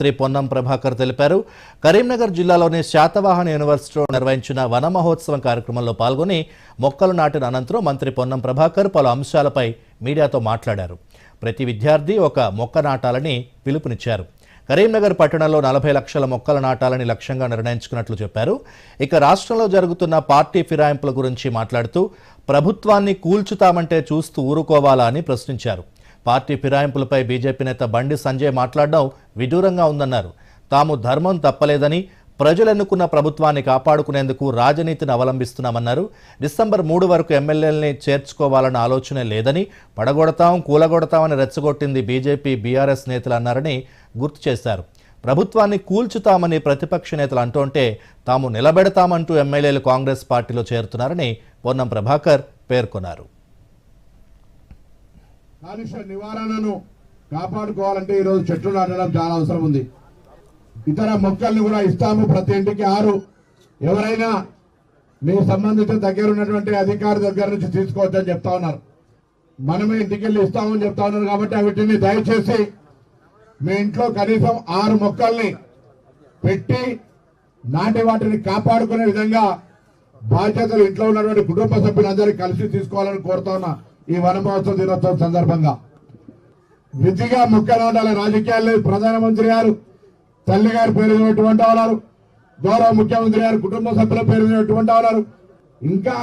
మంత్రి పొన్నం ప్రభాకర్ తెలిపారు. కరీంనగర్ జిల్లాలోని శాతవాహన యూనివర్సిటీలో నిర్వహించిన వన మహోత్సవం కార్యక్రమంలో పాల్గొని మొక్కలు నాటిన అనంతరం మంత్రి పొన్నం ప్రభాకర్ పలు అంశాలపై మీడియాతో మాట్లాడారు. ప్రతి విద్యార్థి ఒక మొక్క నాటాలని పిలుపునిచ్చారు. కరీంనగర్ పట్టణంలో నలభై లక్షల మొక్కలు నాటాలని లక్ష్యంగా నిర్ణయించుకున్నట్లు చెప్పారు. ఇక రాష్ట్రంలో జరుగుతున్న పార్టీ ఫిరాయింపుల గురించి మాట్లాడుతూ ప్రభుత్వాన్ని కూల్చుతామంటే చూస్తూ ఊరుకోవాలా అని ప్రశ్నించారు. పార్టీ ఫిరాయింపులపై బీజేపీ నేత బండి సంజయ్ మాట్లాడడం విదూరంగా ఉందన్నారు. తాము ధర్మం తప్పలేదని ప్రజలెన్నుకున్న ప్రభుత్వాన్ని కాపాడుకునేందుకు రాజనీతిని అవలంబిస్తున్నామన్నారు. డిసెంబర్ మూడు వరకు ఎమ్మెల్యేలని చేర్చుకోవాలన్న ఆలోచనే లేదని పడగొడతాం కూలగొడతామని రెచ్చగొట్టింది బీజేపీ బీఆర్ఎస్ నేతలు అన్నారని గుర్తు చేశారు. ప్రభుత్వాన్ని కూల్చుతామని ప్రతిపక్ష నేతలు అంటుంటే తాము నిలబెడతామంటూ ఎమ్మెల్యేలు కాంగ్రెస్ పార్టీలో చేరుతున్నారని పొన్నం ప్రభాకర్ పేర్కొన్నారు. నివారణను కాపాడుకోవాలంటే ఈరోజు చెట్లు నాటడం చాలా అవసరం ఉంది. ఇతర మొక్కల్ని కూడా ఇస్తాము ప్రతి ఇంటికి ఆరు. ఎవరైనా మీ సంబంధిత దగ్గర ఉన్నటువంటి అధికారి దగ్గర నుంచి తీసుకోవచ్చని చెప్తా ఉన్నారు. మనమే ఇంటికి వెళ్ళి ఇస్తామని చెప్తా ఉన్నారు కాబట్టి వీటిని దయచేసి మీ ఇంట్లో కనీసం ఆరు మొక్కల్ని పెట్టి నాటి వాటిని కాపాడుకునే విధంగా బాధ్యతలు ఇంట్లో ఉన్నటువంటి కుటుంబ సభ్యులందరికీ కలిసి తీసుకోవాలని కోరుతా ఉన్నా ఈ వన మహోత్సవ దినోత్సవం సందర్భంగా. విధిగా ముక్క నాటాల రాజకీయాలు లేదు ప్రధానమంత్రి గారు తల్లి గారి పేరు పెట్టుకుంటా ఉన్నారు గౌరవ ముఖ్యమంత్రి గారు కుటుంబ సభ్యుల పేరు పెట్టుకుంటా ఉన్నారు ఇంకా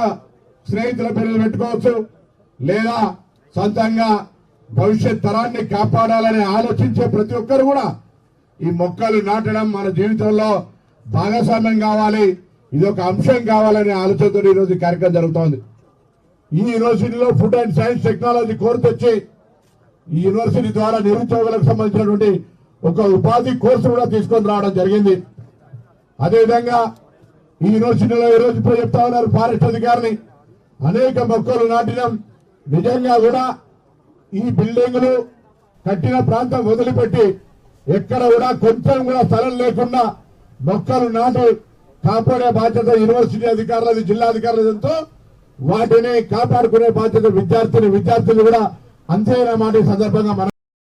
స్నేహితుల పేర్లు పెట్టుకోవచ్చు. లేదా సొంతంగా భవిష్యత్ తరాన్ని కాపాడాలని ఆలోచించే ప్రతి ఒక్కరు కూడా ఈ మొక్కలు నాటడం మన జీవితంలో భాగస్వామ్యం కావాలి. ఇది ఒక అంశం కావాలనే ఆలోచనతో ఈరోజు కార్యక్రమం జరుగుతోంది. ఈ యూనివర్సిటీలో food and science technology course వచ్చి ఈ యూనివర్సిటీ ద్వారా నిరుద్యోగులకు సంబంధించినటువంటి ఒక ఉపాధి కోర్సు కూడా తీసుకొని రావడం జరిగింది. అదేవిధంగా ఈ యూనివర్సిటీలో ఈ రోజు ఇప్పుడు చెప్తా ఉన్నారు ఫారెస్ట్ అధికారిని. అనేక మొక్కలు నాటినం. నిజంగా కూడా ఈ బిల్డింగులు కట్టిన ప్రాంతం వదిలిపెట్టి ఎక్కడ కూడా కొంచెం కూడా స్థలం లేకుండా మొక్కలు నాటి కాపాడే బాధ్యత యూనివర్సిటీ అధికారులది జిల్లా అధికారులతో వాటిని కాపాడుకునే బాధ్యత విద్యార్థిని విద్యార్థులు కూడా అంతేనా మాట ఈ సందర్భంగా